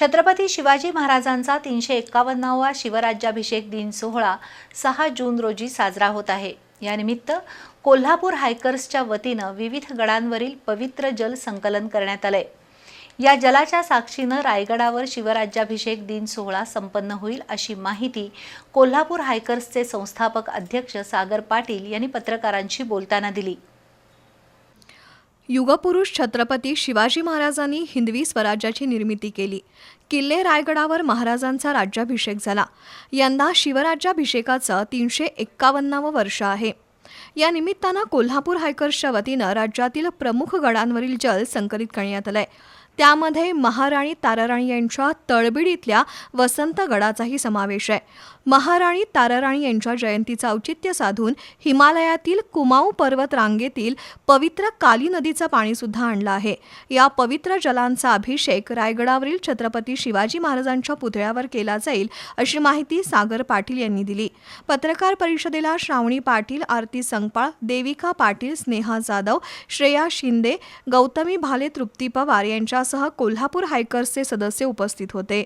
छत्रपती शिवाजी महाराजांचा तीनशे एक्कावन्नावा शिवराज्याभिषेक दिन सोहळा सहा जून रोजी साजरा होत आहे. यानिमित्त कोल्हापूर हायकर्सच्या वतीनं विविध गडांवरील पवित्र जल संकलन करण्यात आलंय. या जलाच्या साक्षीनं रायगडावर शिवराज्याभिषेक दिन सोहळा संपन्न होईल अशी माहिती कोल्हापूर हायकर्सचे संस्थापक अध्यक्ष सागर पाटील यांनी पत्रकारांशी बोलताना दिली. युगपुरुष छत्रपती शिवाजी महाराजांनी हिंदवी स्वराज्याची निर्मिती केली. किल्ले रायगडावर महाराजांचा राज्याभिषेक झाला. यंदा शिवराज्याभिषेकाचं तीनशे एक्कावन्नावं वर्ष आहे. या निमित्तानं कोल्हापूर हायकर्सच्या वतीनं राज्यातील प्रमुख गडांवरील जल संकलित करण्यात आलंय. त्यामध्ये महाराणी ताराराणी यांच्या तळबिडीतल्या वसंतगडाचाही समावेश आहे. महाराणी ताराराणी यांच्या जयंतीचं औचित्य साधून हिमालयातील कुमाऊ पर्वत रांगेतील पवित्र काली नदीचं पाणीसुद्धा आणलं आहे. या पवित्र जलांचा अभिषेक रायगडावरील छत्रपती शिवाजी महाराजांच्या पुतळ्यावर केला जाईल अशी माहिती सागर पाटील यांनी दिली. पत्रकार परिषदेला श्रावणी पाटील आरती संगपाळ देविका पाटील स्नेहा जाधव श्रेया शिंदे गौतमी भाले तृप्ती पवार यांच्या यांच्यासह कोल्हापूर हायकर्सचे सदस्य उपस्थित होते.